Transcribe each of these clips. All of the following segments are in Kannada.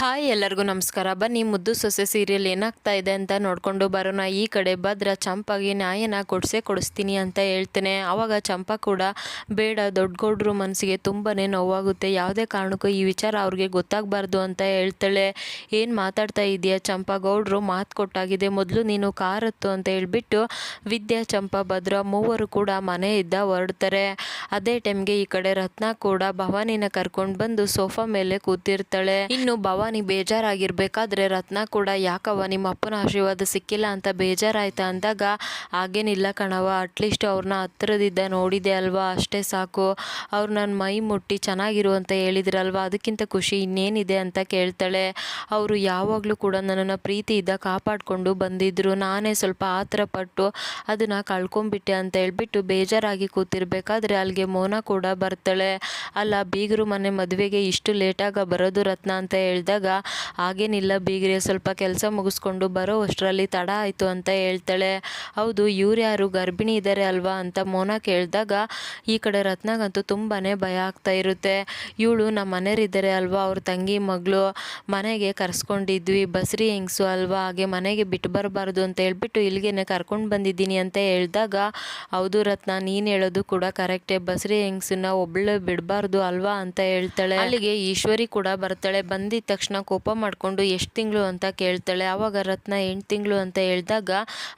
ಹಾಯ್ ಎಲ್ಲರಿಗೂ ನಮಸ್ಕಾರ. ಬನ್ನಿ, ಮುದ್ದು ಸೊಸೆ ಸೀರಿಯಲ್ ಏನಾಗ್ತಾ ಇದೆ ಅಂತ ನೋಡ್ಕೊಂಡು ಬರೋಣ. ಈ ಕಡೆ ಭದ್ರ ಚಂಪಾಗಿ ನ್ಯಾಯನ ಕೊಡಿಸೇ ಕೊಡಿಸ್ತೀನಿ ಅಂತ ಹೇಳ್ತೇನೆ. ಆವಾಗ ಚಂಪಾ ಕೂಡ ಬೇಡ ದೊಡ್ಡ ಗೌಡ್ರು ಮನಸ್ಸಿಗೆ ತುಂಬಾ ನೋವಾಗುತ್ತೆ. ಯಾವುದೇ ಕಾರಣಕ್ಕೂ ಈ ವಿಚಾರ ಅವ್ರಿಗೆ ಗೊತ್ತಾಗಬಾರ್ದು ಅಂತ ಹೇಳ್ತಾಳೆ. ಏನು ಮಾತಾಡ್ತಾ ಇದೆಯಾ ಚಂಪಾ? ಗೌಡ್ರು ಮಾತು ಕೊಟ್ಟಾಗಿದೆ. ಮೊದಲು ನೀನು ಕಾರತ್ತು ಅಂತ ಹೇಳ್ಬಿಟ್ಟು ವಿದ್ಯಾ, ಚಂಪಾ, ಭದ್ರ ಮೂವರು ಕೂಡ ಮನೆಯಿಂದ ಹೊರಡ್ತಾರೆ. ಅದೇ ಟೈಮ್ಗೆ ಈ ಕಡೆ ರತ್ನ ಕೂಡ ಭವಾನಿನ ಕರ್ಕೊಂಡು ಬಂದು ಸೋಫಾ ಮೇಲೆ ಕೂತಿರ್ತಾಳೆ. ಇನ್ನು ಭವಾನಿ ಬೇಜಾರಾಗಿರ್ಬೇಕಾದ್ರೆ ರತ್ನ ಕೂಡ, ಯಾಕವ್ವ, ನಿಮ್ಮ ಅಪ್ಪನ ಆಶೀರ್ವಾದ ಸಿಕ್ಕಿಲ್ಲ ಅಂತ ಬೇಜಾರಾಯ್ತಾ ಅಂದಾಗ, ಹಾಗೇನಿಲ್ಲ ಕಣವ ಅಟ್ಲೀಸ್ಟ್ ಅವ್ರನ್ನ ಹತ್ರದಿಂದ ನೋಡಿದೆ ಅಲ್ವಾ, ಅಷ್ಟೇ ಸಾಕು. ಅವ್ರು ನನ್ನ ಮೈ ಮುಟ್ಟಿ ಚೆನ್ನಾಗಿರು ಅಂತ ಹೇಳಿದ್ರಲ್ವಾ, ಅದಕ್ಕಿಂತ ಖುಷಿ ಇನ್ನೇನಿದೆ ಅಂತ ಕೇಳ್ತಾಳೆ. ಅವರು ಯಾವಾಗಲೂ ಕೂಡ ನನ್ನನ್ನು ಪ್ರೀತಿಯಿಂದ ಕಾಪಾಡಿಕೊಂಡು ಬಂದಿದ್ರು. ನಾನೇ ಸ್ವಲ್ಪ ಆತರ ಪಟ್ಟು ಅದನ್ನು ಕಳ್ಕೊಂಬಿಟ್ಟೆ ಅಂತ ಹೇಳ್ಬಿಟ್ಟು ಬೇಜಾರಾಗಿ ಕೂತಿರ್ಬೇಕಾದ್ರೆ ಅಲ್ಲಿಗೆ ಮೋನ ಕೂಡ ಬರ್ತಾಳೆ. ಅಲ್ಲ, ಬೀಗರು ಮನೆ ಮದುವೆಗೆ ಇಷ್ಟು ಲೇಟಾಗ ಬರೋದು ರತ್ನ ಅಂತ ಹೇಳಿದಾಗ ಹಾಗೇನಿಲ್ಲ ಬೀಗ್ರೆ ಸ್ವಲ್ಪ ಕೆಲಸ ಮುಗಿಸ್ಕೊಂಡು ಬರೋ ಅಷ್ಟರಲ್ಲಿ ತಡ ಆಯಿತು ಅಂತ ಹೇಳ್ತಾಳೆ. ಹೌದು, ಇವ್ರು ಯಾರು ಗರ್ಭಿಣಿ ಇದ್ದಾರೆ ಅಲ್ವಾ ಅಂತ ಮೋನ ಕೇಳಿದಾಗ ಈ ಕಡೆ ರತ್ನಗಂತೂ ತುಂಬಾ ಭಯ ಆಗ್ತಾ ಇರುತ್ತೆ. ಇವಳು ನಮ್ಮ ಮನೆಯರಿದ್ದಾರೆ ಅಲ್ವಾ, ಅವ್ರ ತಂಗಿ, ಮಗಳು, ಮನೆಗೆ ಕರ್ಸ್ಕೊಂಡಿದ್ವಿ, ಬಸ್ರಿ ಹೆಂಗ್ಸು ಅಲ್ವಾ, ಹಾಗೆ ಮನೆಗೆ ಬಿಟ್ಟು ಬರಬಾರ್ದು ಅಂತ ಹೇಳ್ಬಿಟ್ಟು ಇಲ್ಲಿಗೆ ಕರ್ಕೊಂಡು ಬಂದಿದ್ದೀನಿ ಅಂತ ಹೇಳಿದಾಗ, ಹೌದು ರತ್ನ, ನೀನು ಹೇಳೋದು ಕೂಡ ಕರೆಕ್ಟೇ, ಬಸ್ರಿ ಹೆಂಗ್ಸನ್ನ ಒಬ್ಳು ಬಿಡಬಾರ್ದು ಅಲ್ವಾ ಅಂತ ಹೇಳ್ತಾಳೆ. ಅಲ್ಲಿಗೆ ಈಶ್ವರಿ ಕೂಡ ಬರ್ತಾಳೆ. ಬಂದಿದ್ದ ತಕ್ಷಣ ಕೋಪ ಮಾಡಿಕೊಂಡು ಎಷ್ಟು ತಿಂಗಳು ಅಂತ ಕೇಳ್ತಾಳೆ. ಆವಾಗ ರತ್ನ ಎಂಟು ತಿಂಗಳು ಅಂತ ಹೇಳಿದಾಗ,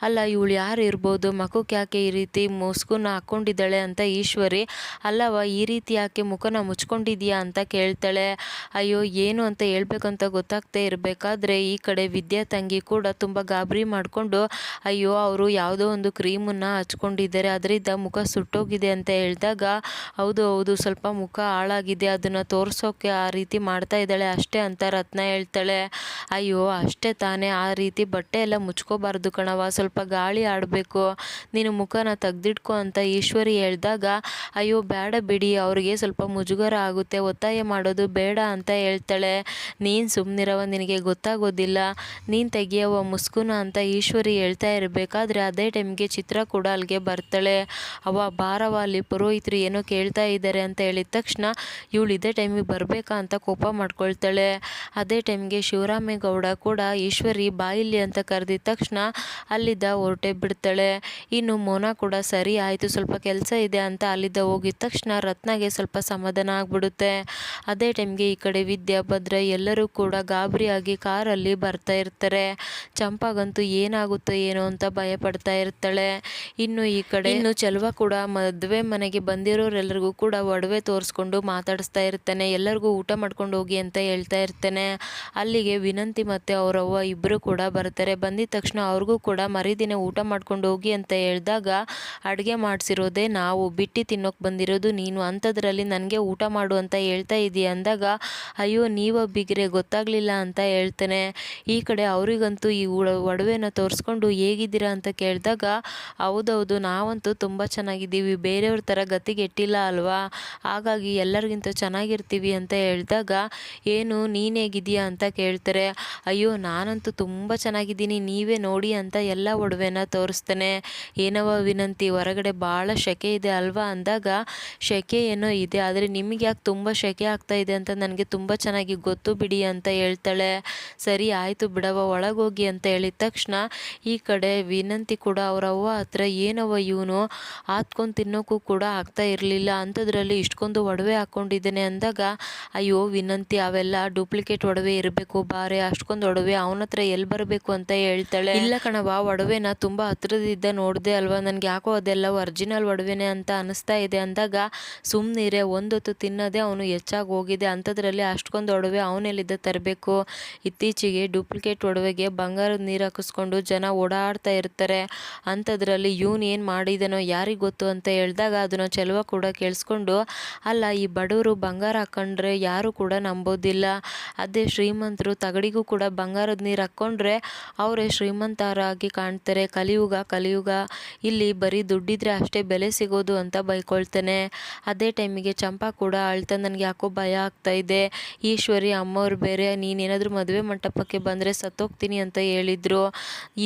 ಅಲ್ಲ, ಇವಳು ಯಾರು ಇರ್ಬೋದು? ಮಖಕ್ಕೆ ಯಾಕೆ ಈ ರೀತಿ ಮುಸ್ಕುನ ಹಾಕ್ಕೊಂಡಿದ್ದಾಳೆ ಅಂತ ಈಶ್ವರಿ ಅಲ್ಲವ ಈ ರೀತಿ ಯಾಕೆ ಮುಖನ ಮುಚ್ಕೊಂಡಿದ್ಯಾ? ಅಂತ ಕೇಳ್ತಾಳೆ. ಅಯ್ಯೋ, ಏನು ಅಂತ ಹೇಳ್ಬೇಕಂತ ಗೊತ್ತಾಗ್ತಾ ಇರಬೇಕಾದ್ರೆ, ಈ ಕಡೆ ವಿದ್ಯಾ ತಂಗಿ ಕೂಡ ತುಂಬ ಗಾಬರಿ ಮಾಡಿಕೊಂಡು, ಅಯ್ಯೋ, ಅವರು ಯಾವುದೋ ಒಂದು ಕ್ರೀಮನ್ನು ಹಚ್ಕೊಂಡಿದ್ದಾರೆ. ಅದರಿಂದ ಮುಖ ಸುಟ್ಟೋಗಿದೆ ಅಂತ ಹೇಳಿದಾಗ, ಹೌದು ಹೌದು, ಸ್ವಲ್ಪ ಮುಖ ಹಾಳಾಗಿದೆ. ಅದನ್ನು ತೋರಿಸೋಕೆ ಆ ರೀತಿ ಮಾಡ್ತಾ ಇದ್ದಾಳೆ ಅಷ್ಟೇ ಅಂತ ರತ್ನ ಹೇಳ್ತಾಳೆ, ಅಯ್ಯೋ, ಅಷ್ಟೇ ತಾನೇ, ಆ ರೀತಿ ಬಟ್ಟೆ ಎಲ್ಲ ಮುಚ್ಕೋಬಾರ್ದು ಕಣವ ಸ್ವಲ್ಪ ಗಾಳಿ ಆಡಬೇಕು. ನೀನು ಮುಖನ ತೆಗ್ದಿಟ್ಕೊ ಅಂತ ಈಶ್ವರಿ ಹೇಳಿದಾಗ, ಅಯ್ಯೋ ಬೇಡ ಬಿಡಿ, ಅವ್ರಿಗೆ ಸ್ವಲ್ಪ ಮುಜುಗರ ಆಗುತ್ತೆ, ಒತ್ತಾಯ ಮಾಡೋದು ಬೇಡ ಅಂತ ಹೇಳ್ತಾಳೆ. ನೀನು ಸುಮ್ಮನಿರವ ನಿನಗೆ ಗೊತ್ತಾಗೋದಿಲ್ಲ. ನೀನು ತೆಗಿಯವ ಮುಸ್ಕುನ ಅಂತ ಈಶ್ವರಿ ಹೇಳ್ತಾ ಇರಬೇಕಾದ್ರೆ ಅದೇ ಟೈಮ್ಗೆ ಚಿತ್ರ ಕೂಡ ಅಲ್ಲಿಗೆ ಬರ್ತಾಳೆ. ಅವ ಬಾರವ ಅಲ್ಲಿ ಪುರೋಹಿತರು ಏನೋ ಕೇಳ್ತಾ ಇದ್ದಾರೆ ಅಂತ ಹೇಳಿದ ತಕ್ಷಣ, ಇವಳು ಇದೇ ಟೈಮಿಗೆ ಬರಬೇಕಾ ಅಂತ ಕೋಪ ಮಾಡ್ಕೊಳ್ತಾಳೆ. ಅದೇ ಟೈಮ್ಗೆ ಶಿವರಾಮೇಗೌಡ ಕೂಡ ಈಶ್ವರಿ ಬಾಯಿಲಿ ಅಂತ ಕರೆದಿದ್ದ ತಕ್ಷಣ ಅಲ್ಲಿದ್ದ ಹೊರಟೆ ಬಿಡ್ತಾಳೆ. ಇನ್ನು ಮೋನಾ ಕೂಡ ಸರಿ ಆಯಿತು, ಸ್ವಲ್ಪ ಕೆಲಸ ಇದೆ ಅಂತ ಅಲ್ಲಿದ್ದ ಹೋಗಿದ ತಕ್ಷಣ ರತ್ನಗೆ ಸ್ವಲ್ಪ ಸಮಾಧಾನ ಆಗಿಬಿಡುತ್ತೆ. ಅದೇ ಟೈಮ್ಗೆ ಈ ಕಡೆ ವಿದ್ಯಾ ಭದ್ರ ಎಲ್ಲರೂ ಕೂಡ ಗಾಬರಿಯಾಗಿ ಕಾರಲ್ಲಿ ಬರ್ತಾ ಇರ್ತಾರೆ. ಚಂಪಾಗಂತೂ ಏನಾಗುತ್ತೋ ಏನೋ ಅಂತ ಭಯ ಪಡ್ತಾ ಇರ್ತಾಳೆ. ಇನ್ನು ಈ ಕಡೆ ಇನ್ನು ಚೆಲುವ ಕೂಡ ಮದುವೆ ಮನೆಗೆ ಬಂದಿರೋರೆಲ್ಲರಿಗೂ ಕೂಡ ಒಡವೆ ತೋರಿಸ್ಕೊಂಡು ಮಾತಾಡಿಸ್ತಾ ಇರ್ತಾನೆ. ಎಲ್ಲರಿಗೂ ಊಟ ಮಾಡ್ಕೊಂಡು ಹೋಗಿ ಅಂತ ಹೇಳ್ತಾ ಇರ್ತಾನೆ. ಅಲ್ಲಿಗೆ ವಿನಂತಿ ಮತ್ತು ಅವರವ್ವ ಇಬ್ಬರು ಕೂಡ ಬರ್ತಾರೆ. ಬಂದಿದ ತಕ್ಷಣ ಅವ್ರಿಗೂ ಕೂಡ ಮರಿದಿನ ಊಟ ಮಾಡ್ಕೊಂಡು ಹೋಗಿ ಅಂತ ಹೇಳಿದಾಗ ಅಡುಗೆ ಮಾಡಿಸಿರೋದೇ ನಾವು. ಬಿಟ್ಟು ತಿನ್ನೋಕೆ ಬಂದಿರೋದು ನೀನು. ಅಂಥದ್ರಲ್ಲಿ ನನಗೆ ಊಟ ಮಾಡು ಅಂತ ಹೇಳ್ತಾ ಇದ್ದೀಯ ಅಂದಾಗ, ಅಯ್ಯೋ ನೀವು ಬಿಗ್ರೆ ಗೊತ್ತಾಗಲಿಲ್ಲ ಅಂತ ಹೇಳ್ತಾನೆ. ಈ ಕಡೆ ಅವರಿಗಂತೂ ಈ ಒಡವೆನ ತೋರಿಸ್ಕೊಂಡು ಹೇಗಿದ್ದೀರಾ ಅಂತ ಕೇಳಿದಾಗ, ಹೌದೌದು, ನಾವಂತೂ ತುಂಬ ಚೆನ್ನಾಗಿದ್ದೀವಿ. ಬೇರೆಯವ್ರ ಥರ ಗತಿಗೆಟ್ಟಿಲ್ಲ ಅಲ್ವಾ? ಹಾಗಾಗಿ ಎಲ್ಲರಿಗಿಂತ ಚೆನ್ನಾಗಿರ್ತೀವಿ ಅಂತ ಹೇಳಿದಾಗ, ಏನು ನೀನು ಹೇಗಿದೆಯಾ ಅಂತ ಕೇಳ್ತಾರೆ, ಅಯ್ಯೋ, ನಾನಂತೂ ತುಂಬ ಚೆನ್ನಾಗಿದ್ದೀನಿ, ನೀವೇ ನೋಡಿ ಅಂತ ಎಲ್ಲ ಒಡವೆನ ತೋರಿಸ್ತಾನೆ. ಏನವ ವಿನಂತಿ, ಹೊರಗಡೆ ಭಾಳ ಶೆಕೆ ಇದೆ ಅಲ್ವಾ? ಅಂದಾಗ, ಶೆಕೆ ಏನೋ ಇದೆ, ಆದರೆ ನಿಮಗೆ ಯಾಕೆ ತುಂಬ ಶೆಕೆ ಆಗ್ತಾ ಇದೆ ಅಂತ ನನಗೆ ತುಂಬ ಚೆನ್ನಾಗಿ ಗೊತ್ತು ಬಿಡಿ ಅಂತ ಹೇಳ್ತಾಳೆ. ಸರಿ, ಆಯಿತು ಬಿಡವ ಒಳಗೋಗಿ ಅಂತ ಹೇಳಿದ ತಕ್ಷಣ, ಈ ಕಡೆ ವಿನಂತಿ ಕೂಡ ಅವರವ್ವ ಹತ್ರ ಏನವ ಇವನು? ಹಾತ್ಕೊಂಡು ತಿನ್ನೋಕ್ಕೂ ಕೂಡ ಆಗ್ತಾ ಇರಲಿಲ್ಲ, ಅಂಥದ್ರಲ್ಲಿ ಇಷ್ಟೊಂದು ಒಡವೆ ಹಾಕ್ಕೊಂಡಿದ್ದೇನೆ ಅಂದಾಗ, ಅಯ್ಯೋ, ವಿನಂತಿ, ಅವೆಲ್ಲ ಡೂಪ್ಲಿಕೇಟ್ ಒಡವೆ ಇರಬೇಕು, ಬಾರೆ ಅಷ್ಟೊಂದು ಒಡವೆ ಅವನ ಹತ್ರ ಎಲ್ಲಿ ಬರಬೇಕು ಅಂತ ಹೇಳ್ತಾಳೆ. ಇಲ್ಲ ಕಣವ ಒಡವೆನ ತುಂಬಾ ಹತ್ರದಿದ್ದ ನೋಡಿದೆ ಅಲ್ವಾ? ನನ್ಗೆ ಯಾಕೋ ಅದೆಲ್ಲ ಒರಿಜಿನಲ್ ಒಡವೆನೆ ಅಂತ ಅನಿಸ್ತಾ ಇದೆ ಅಂದಾಗ ಸುಮ್ಮನಿರೆ ಒಂದೊತ್ತು ತಿನ್ನೋದೇ ಅವನು ಹೆಚ್ಚಾಗಿ ಹೋಗಿದೆ. ಅಂಥದ್ರಲ್ಲಿ ಅಷ್ಟೊಂದು ಒಡವೆ ಅವನೆಲ್ಲಿದ್ದ ತರಬೇಕು? ಇತ್ತೀಚೆಗೆ ಡೂಪ್ಲಿಕೇಟ್ ಒಡವೆಗೆ ಬಂಗಾರದ ನೀರು ಹಾಕಿಸ್ಕೊಂಡು ಜನ ಓಡಾಡ್ತಾ ಇರ್ತಾರೆ. ಅಂಥದ್ರಲ್ಲಿ ಇವನು ಏನು ಮಾಡಿದನೋ ಯಾರಿಗೆ ಗೊತ್ತು ಅಂತ ಹೇಳಿದಾಗ ಅದನ್ನು ಚೆಲುವ ಕೂಡ ಕೇಳಿಸ್ಕೊಂಡು, ಅಲ್ಲ ಈ ಬಡವರು ಬಂಗಾರ ಹಾಕೊಂಡ್ರೆ ಯಾರು ಕೂಡ ನಂಬೋದಿಲ್ಲ. ಅದೇ ಶ್ರೀಮಂತರು ತಗಡಿಗೂ ಕೂಡ ಬಂಗಾರದ ನೀರು ಹಾಕ್ಕೊಂಡ್ರೆ ಅವರೇ ಶ್ರೀಮಂತರಾಗಿ ಕಾಣ್ತಾರೆ. ಕಲಿಯುಗ ಕಲಿಯುಗ. ಇಲ್ಲಿ ಬರೀ ದುಡ್ಡಿದ್ರೆ ಅಷ್ಟೇ ಬೆಲೆ ಸಿಗೋದು ಅಂತ ಬೈಕೊಳ್ತಾನೆ. ಅದೇ ಟೈಮಿಗೆ ಚಂಪಾ ಕೂಡ ಅಳ್ತಾ ನನಗೆ ಯಾಕೋ ಭಯ ಆಗ್ತಾ ಇದೆ. ಈಶ್ವರಿ, ಅಮ್ಮವ್ರು ಬೇರೆ, ನೀನೇನಾದರೂ ಮದುವೆ ಮಂಟಪಕ್ಕೆ ಬಂದರೆ ಸತ್ತೋಗ್ತೀನಿ ಅಂತ ಹೇಳಿದ್ರು.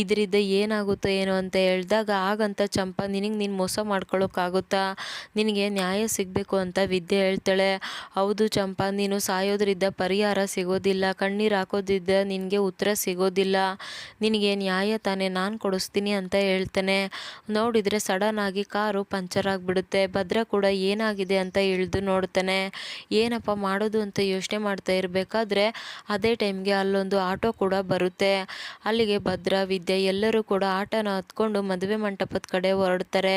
ಇದರಿಂದ ಏನಾಗುತ್ತೋ ಏನೋ ಅಂತ ಹೇಳಿದಾಗ ಆಗಂತ ಚಂಪಾ, ನಿನಗೆ ನೀನು ಮೋಸ ಮಾಡ್ಕೊಳ್ಳೋಕ್ಕಾಗುತ್ತಾ ನಿನಗೆ ನ್ಯಾಯ ಸಿಗಬೇಕು ಅಂತ ವಿದ್ಯೆ ಹೇಳ್ತಾಳೆ. ಹೌದು ಚಂಪಾ, ನೀನು ಸಾಯೋದ್ರಿಂದ ಪರಿಹಾರ ಸಿಗೋದಿಲ್ಲ, ಕಣ್ಣೀರು ಹಾಕೋದಿದ್ದ ನಿನಗೆ ಉತ್ತರ ಸಿಗೋದಿಲ್ಲ. ನಿನಗೆ ನ್ಯಾಯ ತಾನೇ, ನಾನು ಕೊಡಿಸ್ತೀನಿ ಅಂತ ಹೇಳ್ತಾನೆ. ನೋಡಿದರೆ ಸಡನ್ ಆಗಿ ಕಾರು ಪಂಚರ್ ಆಗಿಬಿಡುತ್ತೆ. ಭದ್ರ ಕೂಡ ಏನಾಗಿದೆ ಅಂತ ಇಳಿದು ನೋಡ್ತಾನೆ. ಏನಪ್ಪ ಮಾಡೋದು ಅಂತ ಯೋಚನೆ ಮಾಡ್ತಾ ಇರಬೇಕಾದ್ರೆ ಅದೇ ಟೈಮ್ಗೆ ಅಲ್ಲೊಂದು ಆಟೋ ಕೂಡ ಬರುತ್ತೆ. ಅಲ್ಲಿಗೆ ಭದ್ರ, ವಿದ್ಯೆ ಎಲ್ಲರೂ ಕೂಡ ಆಟನ ಹತ್ಕೊಂಡು ಮದುವೆ ಮಂಟಪದ ಕಡೆ ಹೊರಡ್ತಾರೆ.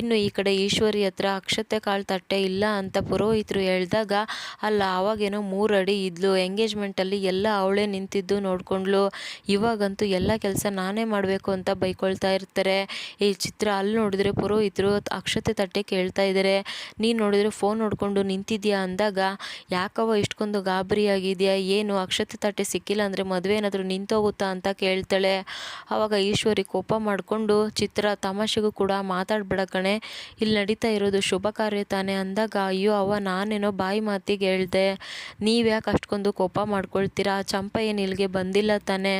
ಇನ್ನು ಈ ಕಡೆ ಈಶ್ವರಿ ಹತ್ರ ಅಕ್ಷತೆ ಕಾಳು ತಟ್ಟೆ ಇಲ್ಲ ಅಂತ ಪುರೋಹಿತರು ಹೇಳಿದಾಗ ಅಲ್ಲ, ಆವಾಗೇನೋ ಮೂರಡಿ ಇದ್ಲು ಇದ್ಲು ಎಂಗೇಜ್ಮೆಂಟಲ್ಲಿ ಎಲ್ಲ ಅವಳೇ ನಿಂತಿದ್ದು ನೋಡ್ಕೊಂಡ್ಲು. ಇವಾಗಂತೂ ಎಲ್ಲ ಕೆಲಸ ನಾನೇ ಮಾಡಬೇಕು ಅಂತ ಬೈಕೊಳ್ತಾ ಇರ್ತಾರೆ. ಈ ಚಿತ್ರ ಅಲ್ಲಿ ನೋಡಿದ್ರೆ ಪುರೋಹಿತರು ಅಕ್ಷತೆ ತಟ್ಟೆ ಕೇಳ್ತಾ ಇದ್ದಾರೆ ನೀನು ನೋಡಿದ್ರೆ ಫೋನ್ ನೋಡಿಕೊಂಡು ನಿಂತಿದ್ಯಾ ಅಂದಾಗ ಯಾಕವ ಇಷ್ಟೊಂದು ಗಾಬರಿ ಆಗಿದೆಯಾ? ಏನು ಅಕ್ಷತೆ ತಟ್ಟೆ ಸಿಕ್ಕಿಲ್ಲ ಅಂದರೆ ಮದುವೆ ಏನಾದರೂ ನಿಂತೋಗುತ್ತಾ ಅಂತ ಕೇಳ್ತಾಳೆ. ಆವಾಗ ಈಶ್ವರಿ ಕೋಪ ಮಾಡಿಕೊಂಡು, ಚಿತ್ರ ತಮಾಷೆಗೂ ಕೂಡ ಮಾತಾಡ್ಬೇಡ ಕಣೆ. ಇಲ್ಲಿ ನಡೀತಾ ಇರೋದು ಶುಭ ಕಾರ್ಯ ತಾನೆ ಅಂದಾಗ, ಅಯ್ಯೋ ಅವ ನಾನೇನೋ ಬಾಯಿ ಮಾತಿಗೆ ಹೇಳ್ದೆ. ನೀವ್ಯಾಕೆ ಅಷ್ಟೊಂದು ಕೋಪ ಮಾಡ್ಕೊಳ್ತೀರಾ? ಚಂಪ ಏನು ಇಲ್ಲಿಗೆ ಬಂದಿಲ್ಲ ತಾನೆ.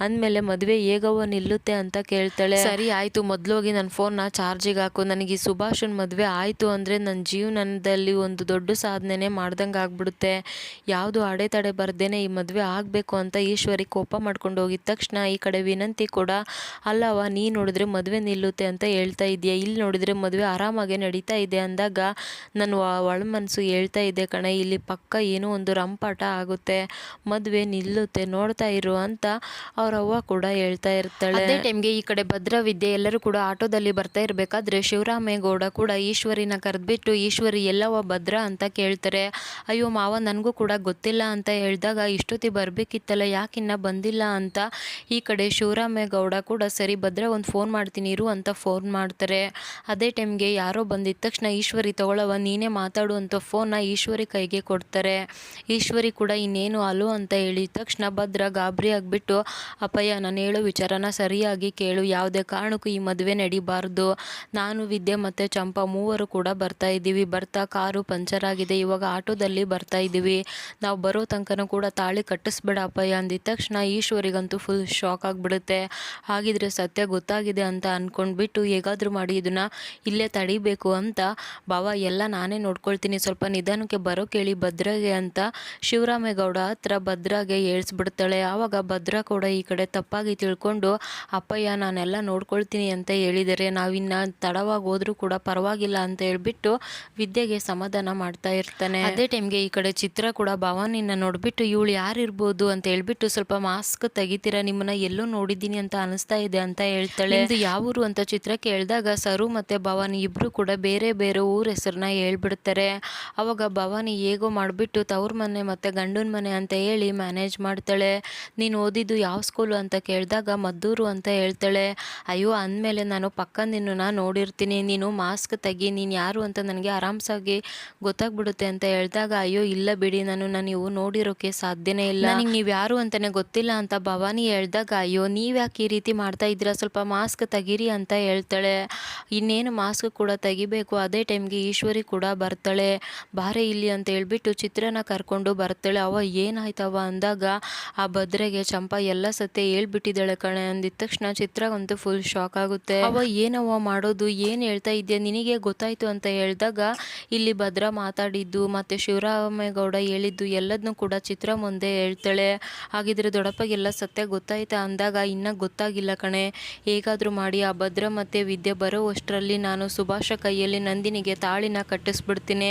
ಅಂದಮೇಲೆ ಮದುವೆ ಹೇಗವ ನಿಲ್ಲುತ್ತೆ ಅಂತ ಕೇಳ್ತಾಳೆ. ಸರಿ ಆಯಿತು ಮೊದಲು ಹೋಗಿ ನನ್ನ ಫೋನ್ನ ಚಾರ್ಜಿಗೆ ಹಾಕು. ನನಗೆ ಈ ಸುಭಾಷನ್ ಮದುವೆ ಆಯಿತು ಅಂದರೆ ನನ್ನ ಜೀವನದಲ್ಲಿ ಒಂದು ದೊಡ್ಡ ಸಾಧನೆನೇ ಮಾಡ್ದಂಗೆ ಆಗ್ಬಿಡುತ್ತೆ. ಯಾವುದು ಅಡೆತಡೆ ಬರ್ದೇನೆ ಈ ಮದುವೆ ಆಗಬೇಕು ಅಂತ ಈಶ್ವರಿ ಕೋಪ ಮಾಡ್ಕೊಂಡು ಹೋಗಿದ ತಕ್ಷಣ ಈ ಕಡೆ ವಿನಂತಿ ಕೂಡ ಅಲ್ಲವ ನೀ ನೋಡಿದ್ರೆ ಮದುವೆ ನಿಲ್ಲುತ್ತೆ ಅಂತ ಹೇಳ್ತಾ ಇದೆಯಾ? ಇಲ್ಲಿ ನೋಡಿದ್ರೆ ಮದುವೆ ಆರಾಮಾಗೆ ನಡೀತಾ ಇದೆ ಅಂದಾಗ ನನ್ನ ಒಳ ಮನಸ್ಸು ಹೇಳ್ತಾ ಇದೆ ಕಣೆ. ಇಲ್ಲಿ ಪಕ್ಕ ಏನೋ ಒಂದು ರಂಪಾಟ ಆಗುತ್ತೆ. ಮದುವೆ ನಿಲ್ಲುತ್ತೆ, ನೋಡ್ತಾ ಇರು ಅಂತ ಅವ್ರ ಅವ್ವ ಕೂಡ ಹೇಳ್ತಾ ಇರ್ತಾಳೆ. ಅದೇ ಟೈಮ್ಗೆ ಈ ಕಡೆ ಭದ್ರವಿದ್ಯೆ, ಎಲ್ಲರೂ ಕೂಡ ಆಟೋದಲ್ಲಿ ಬರ್ತಾ ಇರಬೇಕಾದ್ರೆ ಶಿವರಾಮೇಗೌಡ ಕೂಡ ಈಶ್ವರಿನ ಕರೆದ್ಬಿಟ್ಟು, ಈಶ್ವರಿ ಎಲ್ಲವ ಭದ್ರ? ಅಂತ ಕೇಳ್ತಾರೆ. ಅಯ್ಯೋ ಮಾವ, ನನಗೂ ಕೂಡ ಗೊತ್ತಿಲ್ಲ ಅಂತ ಹೇಳಿದಾಗ, ಇಷ್ಟೊತ್ತಿ ಬರಬೇಕಿತ್ತಲ್ಲ ಯಾಕಿನ್ನ ಬಂದಿಲ್ಲ? ಅಂತ ಈ ಕಡೆ ಶಿವರಾಮೇಗೌಡ ಕೂಡ, ಸರಿ, ಭದ್ರ, ಒಂದು ಫೋನ್ ಮಾಡ್ತೀನಿ, ಇರು ಅಂತ ಫೋನ್ ಮಾಡ್ತಾರೆ. ಅದೇ ಟೈಮ್ಗೆ ಯಾರೋ ಬಂದಿದ್ದ ತಕ್ಷಣ, ಈಶ್ವರಿ ತಗೊಳ್ಳವ ನೀನೇ ಮಾತಾಡು ಅಂತ ಫೋನ್ನ ಈಶ್ವರಿ ಕೈಗೆ ಕೊಡ್ತಾರೆ. ಈಶ್ವರಿ ಕೂಡ ಇನ್ನೇನು ಅಲು ಅಂತ ಹೇಳಿದ ತಕ್ಷಣ ಭದ್ರ ಗಾಬರಿ ಆಗಿಬಿಟ್ಟು, ಅಪ್ಪಯ್ಯ, ನಾನು ಹೇಳೋ ವಿಚಾರನ ಸರಿಯಾಗಿ ಕೇಳು. ಯಾವುದೇ ಕಾರಣಕ್ಕೂ ಈ ಮದುವೆ ನಡಿಬಾರ್ದು. ನಾನು, ವಿದ್ಯೆ ಮತ್ತು ಚಂಪಾ ಮೂವರು ಕೂಡ ಬರ್ತಾ ಇದ್ದೀವಿ. ಬರ್ತಾ ಕಾರು ಪಂಚರ್ ಆಗಿದೆ. ಇವಾಗ ಆಟೋದಲ್ಲಿ ಬರ್ತಾ ಇದ್ದೀವಿ. ನಾವು ಬರೋ ತನಕನೂ ಕೂಡ ತಾಳಿ ಕಟ್ಟಿಸ್ಬೇಡ ಅಪ್ಪಯ್ಯ ಅಂದಿದ ತಕ್ಷಣ ಈಶ್ವರಿಗಂತೂ ಫುಲ್ ಶಾಕ್ ಆಗಿಬಿಡುತ್ತೆ. ಹಾಗಿದ್ರೆ ಸತ್ಯ ಗೊತ್ತಾಗಿದೆ ಅಂತ ಅಂದ್ಕೊಂಡ್ಬಿಟ್ಟು ಹೇಗಾದರೂ ಮಾಡಿ ಇದನ್ನು ಇಲ್ಲೇ ತಡಿಬೇಕು ಅಂತ. ಬಾವ ಎಲ್ಲ ನಾನೇ ನೋಡ್ಕೊಳ್ತೀನಿ. ಸ್ವಲ್ಪ ನಿಧಾನಕ್ಕೆ ಬರೋ ಕೇಳಿ ಭದ್ರಗೆ ಅಂತ ಶಿವರಾಮೇಗೌಡ ಹತ್ರ ಭದ್ರಾಗೆ ಹೇಳ್ಸ್ಬಿಡ್ತಾಳೆ ಆವಾಗ ಭದ್ರ ಕೂಡ ಈ ಕಡೆ ತಪ್ಪಾಗಿ ತಿಳ್ಕೊಂಡು ಅಪ್ಪಯ್ಯ ನಾನೆಲ್ಲ ನೋಡ್ಕೊಳ್ತೀನಿ ಅಂತ ಹೇಳಿದರೆ ನಾವಿನ್ನ ತಡವಾಗಿ ಹೋದ್ರೂ ಕೂಡ ಪರವಾಗಿಲ್ಲ ಅಂತ ಹೇಳ್ಬಿಟ್ಟು ವಿದ್ಯೆಗೆ ಸಮಾಧಾನ ಮಾಡ್ತಾ ಇರ್ತಾನೆ. ಅದೇ ಟೈಮ್ಗೆ ಈ ಕಡೆ ಚಿತ್ರ ಕೂಡ ಭವಾನಿನ ನೋಡ್ಬಿಟ್ಟು ಇವಳು ಯಾರಿರ್ಬೋದು? ಅಂತ ಹೇಳ್ಬಿಟ್ಟು ಸ್ವಲ್ಪ ಮಾಸ್ಕ್ ತೆಗಿತೀರಾ? ನಿಮ್ಮನ್ನ ಎಲ್ಲೂ ನೋಡಿದ್ದೀನಿ ಅಂತ ಅನಿಸ್ತಾ ಇದೆ ಅಂತ ಹೇಳ್ತಾಳೆ. ಇದು ಯಾವೂರು ಅಂತ ಚಿತ್ರ ಕೇಳಿದಾಗ ಸರು ಮತ್ತೆ ಭವಾನಿ ಇಬ್ರು ಕೂಡ ಬೇರೆ ಬೇರೆ ಊರ ಹೆಸರನ್ನ ಹೇಳ್ಬಿಡ್ತಾರೆ. ಅವಾಗ ಭವಾನಿ ಹೇಗೋ ಮಾಡಿಬಿಟ್ಟು ತವ್ರ ಮನೆ ಮತ್ತೆ ಗಂಡನ ಮನೆ ಅಂತ ಹೇಳಿ ಮ್ಯಾನೇಜ್ ಮಾಡ್ತಾಳೆ. ನೀನು ಓದಿದ್ದು ಯಾವ ಸ್ಕೂಲು ಅಂತ ಕೇಳಿದಾಗ ಮದ್ದೂರು ಅಂತ ಹೇಳ್ತಾಳೆ. ಅಯ್ಯೋ, ಅಂದಮೇಲೆ ನಾನು ಪಕ್ಕಂದಿನ ನೋಡಿರ್ತೀನಿ. ನೀನು ಮಾಸ್ಕ್ ತೆಗಿ, ನೀನು ಯಾರು ಅಂತ ನನಗೆ ಆರಾಮ್ಸಾಗಿ ಗೊತ್ತಾಗ್ಬಿಡುತ್ತೆ ಅಂತ ಹೇಳಿದಾಗ, ಅಯ್ಯೋ, ಇಲ್ಲ ಬಿಡಿ, ನಾನು ನಾನು ಇವು ನೋಡಿರೋಕೆ ಸಾಧ್ಯನೇ ಇಲ್ಲ. ನನಗೆ ನೀವು ಯಾರು ಅಂತಲೇ ಗೊತ್ತಿಲ್ಲ ಅಂತ ಭವಾನಿ ಹೇಳಿದಾಗ, ಅಯ್ಯೋ, ನೀವು ಯಾಕೆ ಈ ರೀತಿ ಮಾಡ್ತಾ ಇದ್ದೀರಾ? ಸ್ವಲ್ಪ ಮಾಸ್ಕ್ ತೆಗೀರಿ ಅಂತ ಹೇಳ್ತಾಳೆ. ಇನ್ನೇನು ಮಾಸ್ಕ್ ಕೂಡ ತೆಗಿಬೇಕು. ಅದೇ ಟೈಮ್ಗೆ ಈಶ್ವರಿ ಕೂಡ ಬರ್ತಾಳೆ. ಬಾರೆ ಇಲ್ಲಿ ಅಂತ ಹೇಳ್ಬಿಟ್ಟು ಚಿತ್ರನ ಕರ್ಕೊಂಡು ಬರ್ತಾಳೆ. ಅವ ಏನಾಯ್ತವ ಅಂದಾಗ ಆ ಭದ್ರೆಗೆ ಚಂಪಾ ಎಲ್ಲ ಸತ್ಯ ಹೇಳ್ಬಿಟ್ಟಿದ್ದಾಳೆ ಕಣೆ ಅಂದಿದ ತಕ್ಷಣ ಚಿತ್ರಗಂತೂ ಫುಲ್ ಶಾಕ್ ಆಗುತ್ತೆ. ಅವ ಏನವ ಮಾಡೋದು, ಏನು ಹೇಳ್ತಾ ಇದೆಯಾ, ನಿನಗೆ ಗೊತ್ತಾಯ್ತು ಅಂತ ಹೇಳಿದಾಗ ಇಲ್ಲಿ ಭದ್ರ ಮಾತಾಡಿದ್ದು ಮತ್ತೆ ಶಿವರಾಮೇಗೌಡ ಹೇಳಿದ್ದು ಎಲ್ಲದನ್ನೂ ಕೂಡ ಚಿತ್ರ ಮುಂದೆ ಹೇಳ್ತಾಳೆ. ಹಾಗಿದ್ರೆ ದೊಡ್ಡಪ್ಪಗೆಲ್ಲ ಸತ್ಯ ಗೊತ್ತಾಯ್ತಾ ಅಂದಾಗ ಇನ್ನೂ ಗೊತ್ತಾಗಿಲ್ಲ ಕಣೆ. ಹೇಗಾದರೂ ಮಾಡಿ ಆ ಭದ್ರ ಮತ್ತು ವಿದ್ಯೆ ಬರೋವಷ್ಟರಲ್ಲಿ ನಾನು ಸುಭಾಷ ಕೈಯಲ್ಲಿ ನಂದಿನಿಗೆ ತಾಳಿನ ಕಟ್ಟಿಸ್ಬಿಡ್ತೀನಿ.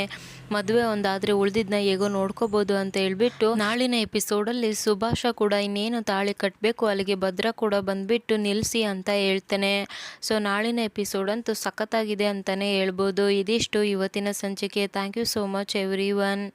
ಮದುವೆ ಒಂದಾದರೆ ಉಳಿದಿದ್ದನ್ನ ಹೇಗೋ ನೋಡ್ಕೋಬೋದು ಅಂತ ಹೇಳ್ಬಿಟ್ಟು ನಾಳಿನ ಎಪಿಸೋಡಲ್ಲಿ ಸುಭಾಷ ಕೂಡ ಇನ್ನೇನು ತಾಳಿ ಕಟ್ಟಬೇಕು ಅಲ್ಲಿಗೆ ಭದ್ರ ಕೂಡ ಬಂದ್ಬಿಟ್ಟು ನಿಲ್ಲಿಸಿ ಅಂತ ಹೇಳ್ತಾನೆ. ಸೊ, ನಾಳಿನ ಎಪಿಸೋಡ್ ಅಂತೂ ಸಖತ್ತಾಗಿದೆ ಅಂತಾನೆ ಹೇಳ್ಬೋದು. ಇದಿಷ್ಟು ಇವತ್ತಿನ ಸಂಚಿಕೆ. Thank you so much everyone